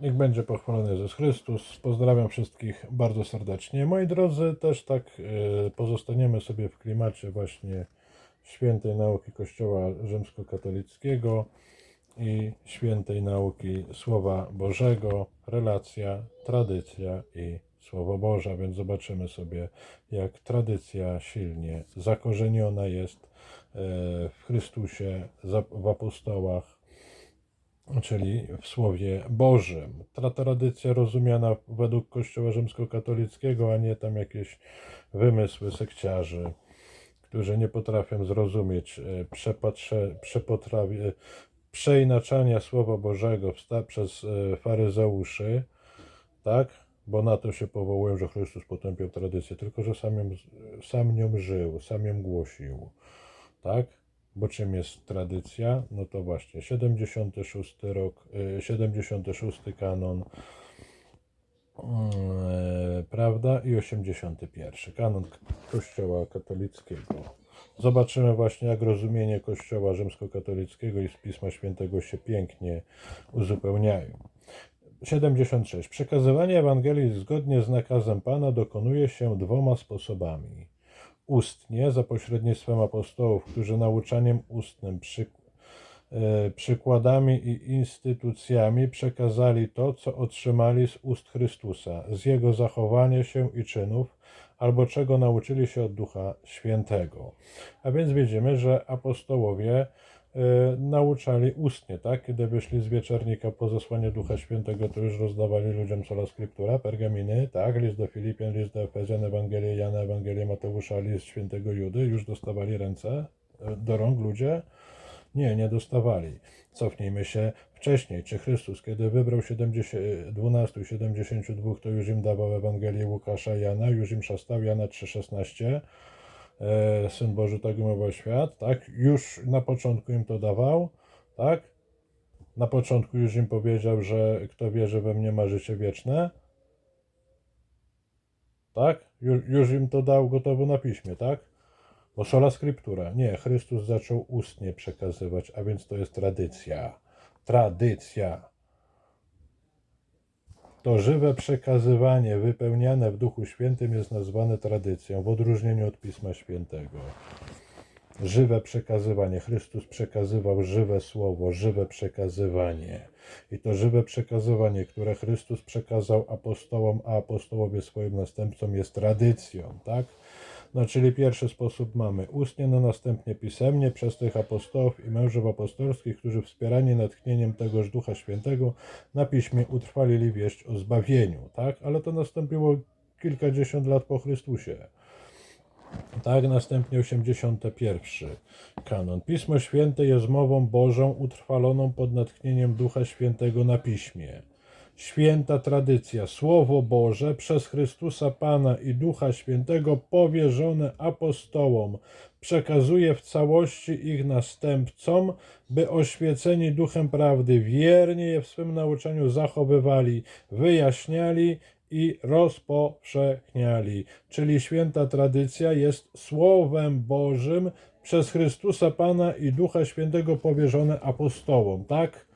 Niech będzie pochwalony Jezus Chrystus. Pozdrawiam wszystkich bardzo serdecznie. Moi drodzy, też tak e, pozostaniemy sobie w klimacie właśnie świętej nauki Kościoła Rzymskokatolickiego i świętej nauki Słowa Bożego, relacja, tradycja i Słowo Boże. Więc zobaczymy sobie, jak tradycja silnie zakorzeniona jest e, w Chrystusie, w apostołach, czyli w Słowie Bożym. Ta tradycja rozumiana według Kościoła Rzymskokatolickiego, a nie tam jakieś wymysły sekciarzy, którzy nie potrafią zrozumieć e, przepotrawie, przeinaczania Słowa Bożego przez e, faryzeuszy, tak? Bo na to się powołują, że Chrystus potępiał tradycję, tylko że sam, ją, sam nią żył, sam ją głosił, tak? Bo czym jest tradycja? No to właśnie 76 rok, y, 76 kanon, e, prawda? I 81 kanon Kościoła katolickiego. Zobaczymy właśnie, jak rozumienie Kościoła rzymskokatolickiego i z Pisma Świętego się pięknie uzupełniają. 76. Przekazywanie Ewangelii zgodnie z nakazem Pana dokonuje się dwoma sposobami. Ustnie, za pośrednictwem apostołów, którzy nauczaniem ustnym, przy, e, przykładami i instytucjami przekazali to, co otrzymali z ust Chrystusa, z Jego zachowania się i czynów, albo czego nauczyli się od Ducha Świętego. A więc widzimy, że apostołowie nauczali ustnie, tak? Kiedy wyszli z wieczornika po zesłaniu Ducha Świętego, to już rozdawali ludziom sola scriptura, pergaminy, tak? List do Filipian, list do Efezjan, Ewangelię Jana, Ewangelię Mateusza, list świętego Judy, już dostawali ręce e, do rąk ludzie? Nie, nie dostawali. Cofnijmy się wcześniej. Czy Chrystus, kiedy wybrał 70, 12 i 72, to już im dawał Ewangelię Łukasza Jana, już im szastał Jana 3,16, e, Syn Boży tak umiłował świat, tak? Już na początku im to dawał, tak? Na początku już im powiedział, że kto wierzy we mnie ma życie wieczne, tak? Ju, już im to dał gotowo na piśmie, tak? Bo sola scriptura. Nie, Chrystus zaczął ustnie przekazywać, a więc to jest tradycja. Tradycja. To żywe przekazywanie wypełniane w Duchu Świętym jest nazwane tradycją, w odróżnieniu od Pisma Świętego. Żywe przekazywanie. Chrystus przekazywał żywe słowo, żywe przekazywanie. I to żywe przekazywanie, które Chrystus przekazał apostołom, a apostołowie swoim następcom jest tradycją, tak? No, czyli pierwszy sposób mamy ustnie, no następnie pisemnie przez tych apostołów i mężów apostolskich, którzy wspierani natchnieniem tegoż Ducha Świętego na piśmie utrwalili wieść o zbawieniu, tak? Ale to nastąpiło kilkadziesiąt lat po Chrystusie. Tak, następnie 81 kanon. Pismo Święte jest mową Bożą utrwaloną pod natchnieniem Ducha Świętego na piśmie. Święta tradycja, Słowo Boże przez Chrystusa Pana i Ducha Świętego powierzone apostołom przekazuje w całości ich następcom, by oświeceni Duchem Prawdy wiernie je w swym nauczaniu zachowywali, wyjaśniali i rozpowszechniali. Czyli święta tradycja jest Słowem Bożym przez Chrystusa Pana i Ducha Świętego powierzone apostołom, tak?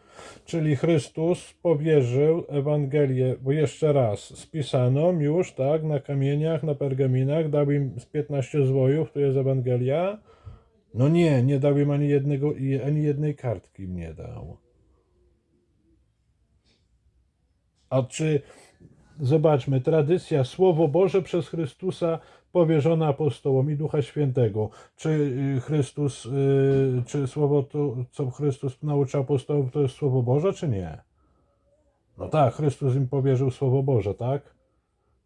Czyli Chrystus powierzył Ewangelię, bo jeszcze raz, spisaną już, tak, na kamieniach, na pergaminach, dał im z 15 zwojów, tu jest Ewangelia. No nie, nie dał im ani, jednego, ani jednej kartki nie dał. A czy, zobaczmy, tradycja, Słowo Boże przez Chrystusa powierzone apostołom i Ducha Świętego. Czy y, Chrystus, y, czy Słowo, to, co Chrystus nauczy apostołów, to jest Słowo Boże, czy nie? No tak, Chrystus im powierzył Słowo Boże, tak?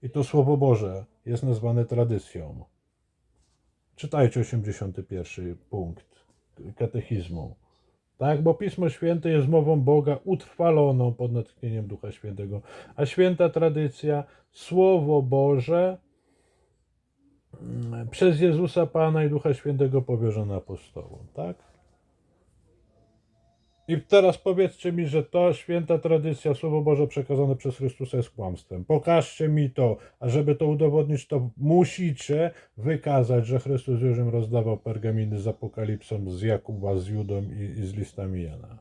I to Słowo Boże jest nazwane tradycją. Czytajcie 81 punkt katechizmu. Tak, bo Pismo Święte jest mową Boga utrwaloną pod natchnieniem Ducha Świętego, a święta tradycja, Słowo Boże przez Jezusa Pana i Ducha Świętego powierzone apostołom, tak? I teraz powiedzcie mi, że to święta tradycja, Słowo Boże przekazane przez Chrystusa jest kłamstwem. Pokażcie mi to, a żeby to udowodnić, to musicie wykazać, że Chrystus już im rozdawał pergaminy z Apokalipsą, z Jakuba, z Judą i, i z listami Jana.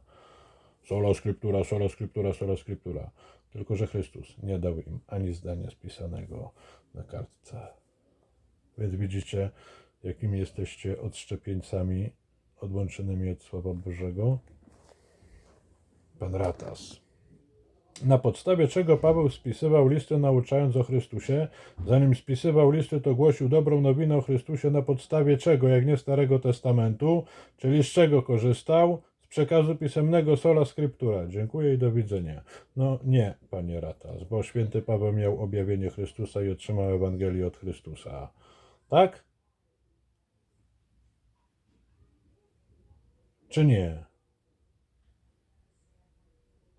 Sola scriptura, sola scriptura, sola scriptura. Tylko, że Chrystus nie dał im ani zdania spisanego na kartce. Więc widzicie, jakimi jesteście odszczepieńcami odłączonymi od Słowa Bożego. Pan Ratas. Na podstawie czego Paweł spisywał listy nauczając o Chrystusie? Zanim spisywał listy, to głosił dobrą nowinę o Chrystusie na podstawie czego, jak nie Starego Testamentu, czyli z czego korzystał? Z przekazu pisemnego sola scriptura. Dziękuję i do widzenia. No nie, panie Ratas, bo święty Paweł miał objawienie Chrystusa i otrzymał Ewangelię od Chrystusa. Tak? Czy nie?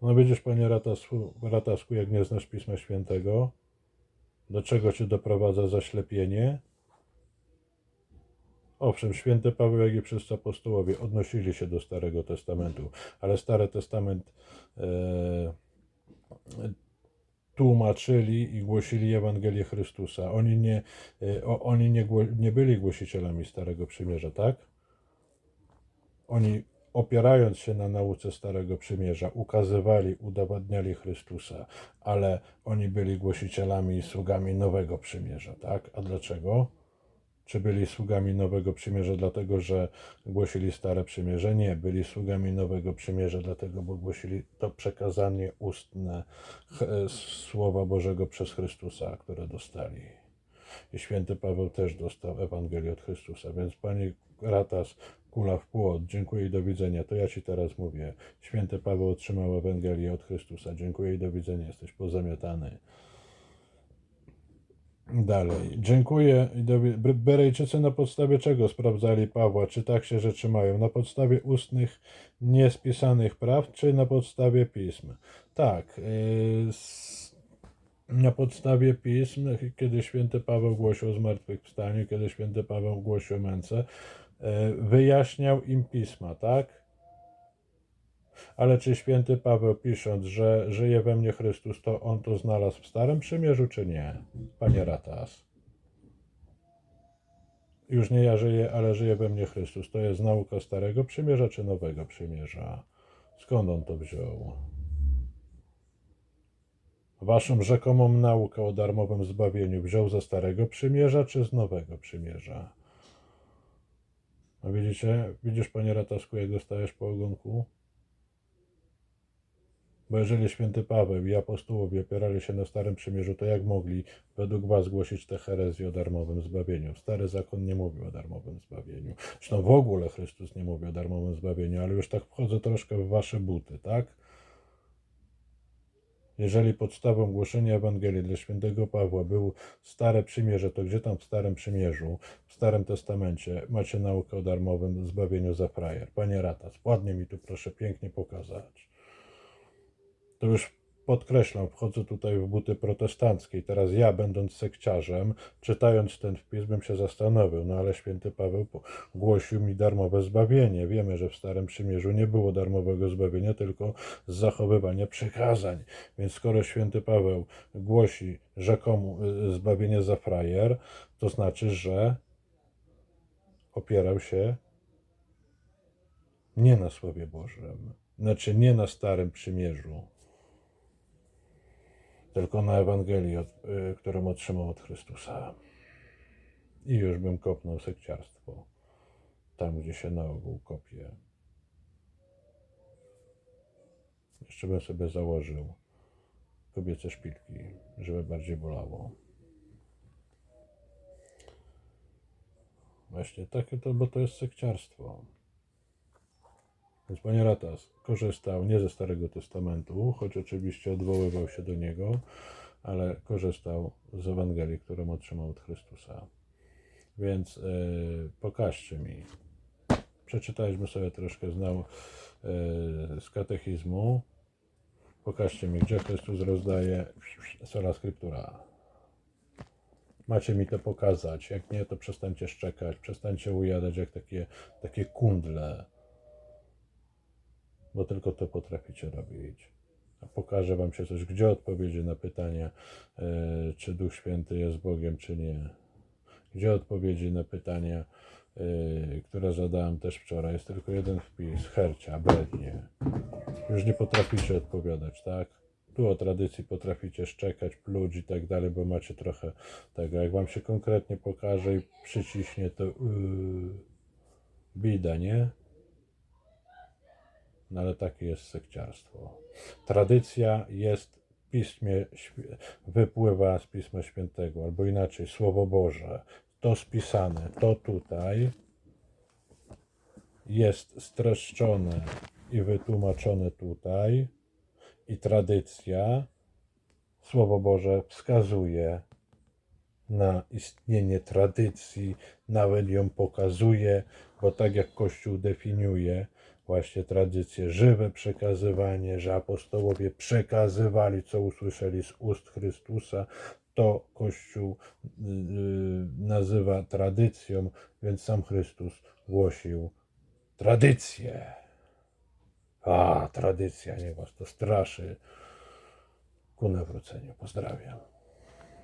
No widzisz, panie Ratasku, Ratasku, jak nie znasz Pisma Świętego, do czego cię doprowadza zaślepienie? Owszem, święty Paweł, jak i wszyscy apostołowie odnosili się do Starego Testamentu, ale Stary Testament e, tłumaczyli i głosili Ewangelię Chrystusa. Oni nie, e, oni nie, nie byli głosicielami Starego Przymierza, tak? Oni opierając się na nauce Starego Przymierza, ukazywali, udowadniali Chrystusa, ale oni byli głosicielami i sługami Nowego Przymierza, tak? A dlaczego? Czy byli sługami Nowego Przymierza dlatego, że głosili Stare Przymierze? Nie, byli sługami Nowego Przymierza dlatego, bo głosili to przekazanie ustne Słowa Bożego przez Chrystusa, które dostali. I święty Paweł też dostał Ewangelię od Chrystusa. Więc Panie Ratas, kula w płot, dziękuję i do widzenia. To ja Ci teraz mówię. Święty Paweł otrzymał Ewangelię od Chrystusa. Dziękuję i do widzenia. Jesteś pozamiatany. Dalej. Dziękuję. Berejczycy na podstawie czego sprawdzali Pawła? Czy tak się rzeczy mają? Na podstawie ustnych, niespisanych praw, czy na podstawie pism? Tak. S- na podstawie pism, kiedy święty Paweł głosił o zmartwychwstaniu, kiedy święty Paweł głosił męce, e, wyjaśniał im pisma, tak? Ale czy święty Paweł pisząc, że żyje we mnie Chrystus, to on to znalazł w Starym Przymierzu, czy nie? Panie Ratas. Już nie ja żyję, ale żyje we mnie Chrystus. To jest nauka Starego Przymierza, czy Nowego Przymierza? Skąd on to wziął? Waszą rzekomą naukę o darmowym zbawieniu wziął ze Starego Przymierza czy z Nowego Przymierza? No widzicie, widzisz panie Ratasku, jak dostajesz po ogonku? Bo jeżeli święty Paweł i apostołowie opierali się na Starym Przymierzu, to jak mogli według was głosić te herezje o darmowym zbawieniu? Stary zakon nie mówił o darmowym zbawieniu. Zresztą w ogóle Chrystus nie mówi o darmowym zbawieniu, ale już tak wchodzę troszkę w wasze buty, tak? Jeżeli podstawą głoszenia Ewangelii dla świętego Pawła był Stare Przymierze, to gdzie tam w Starym Przymierzu, w Starym Testamencie macie naukę o darmowym zbawieniu za frajer? Panie Ratas, ładnie mi tu proszę pięknie pokazać. To już podkreślam, wchodzę tutaj w buty protestanckie. Teraz ja, będąc sekciarzem, czytając ten wpis, bym się zastanowił, no ale święty Paweł głosił mi darmowe zbawienie. Wiemy, że w Starym Przymierzu nie było darmowego zbawienia, tylko zachowywania przykazań. Więc skoro święty Paweł głosi rzekomo y, zbawienie za frajer, to znaczy, że opierał się nie na Słowie Bożym, znaczy nie na Starym Przymierzu, tylko na Ewangelii, od, y, którą otrzymał od Chrystusa. I już bym kopnął sekciarstwo, tam gdzie się na ogół kopie. Jeszcze bym sobie założył kobiece szpilki, żeby bardziej bolało. Właśnie takie to, bo to jest sekciarstwo. Więc panie Ratas korzystał nie ze Starego Testamentu, choć oczywiście odwoływał się do niego, ale korzystał z Ewangelii, którą otrzymał od Chrystusa. Więc yy, pokażcie mi. Przeczytaliśmy sobie troszkę znał yy, z katechizmu. Pokażcie mi, gdzie Chrystus rozdaje sola scriptura. Macie mi to pokazać. Jak nie, to przestańcie szczekać, przestańcie ujadać jak takie, takie kundle bo tylko to potraficie robić. Pokażę Wam się coś, gdzie odpowiedzi na pytania, e, czy Duch Święty jest Bogiem, czy nie. Gdzie odpowiedzi na pytania, yy, które zadałem też wczoraj. Jest tylko jeden wpis. Hercia, Bednie. Już nie potraficie odpowiadać, tak? Tu o tradycji potraficie szczekać, pluć i tak dalej, bo macie trochę tego. Jak wam się konkretnie pokaże i przyciśnie, to yy, bida, nie? No ale takie jest sekciarstwo. Tradycja jest w piśmie, wypływa z Pisma Świętego, albo inaczej, Słowo Boże. To spisane, to tutaj jest streszczone i wytłumaczone tutaj i tradycja, Słowo Boże wskazuje na istnienie tradycji, nawet ją pokazuje, bo tak jak Kościół definiuje właśnie tradycję, żywe przekazywanie, że apostołowie przekazywali, co usłyszeli z ust Chrystusa, to Kościół y, y, nazywa tradycją, więc sam Chrystus głosił tradycję. A, tradycja, niech was to straszy ku nawróceniu. Pozdrawiam.